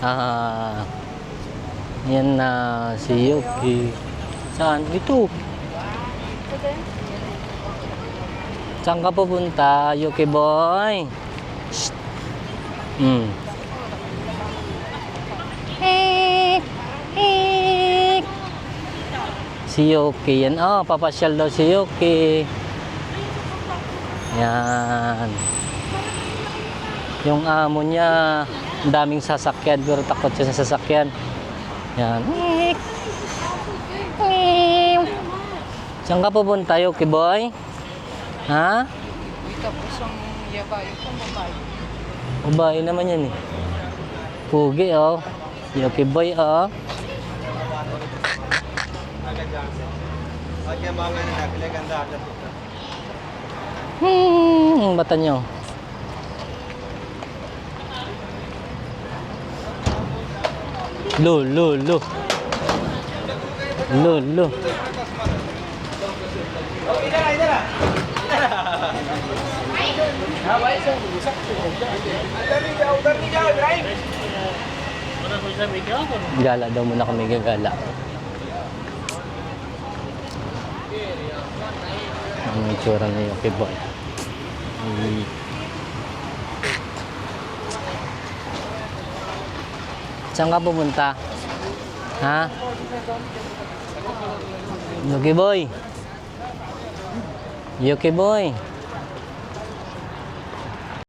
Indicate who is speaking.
Speaker 1: Ah, yan na si Yuki. Saan? Dito. Saan ka pupunta, Yuki boy? Shh. Hmm. Si Yuki yan. Oh, papasyal daw si Yuki. Yan. Yung amo niya, daming sasakyan, pero takot siya sa sasakyan. Yan. Saan ka pupunta, Yuki boy? Ha?
Speaker 2: Tapos ang yabay, yung babae.
Speaker 1: Babae naman yan eh. Pugi oh. Yuki boy oh. Hmm, ang mata Lo, lo, lo. Lo, lo. Gala daw muna kami gagala. Ang itsura ni Yuki Boy. Ay. Saan ka pumunta? Ha? Yuki Boy. Yuki Boy.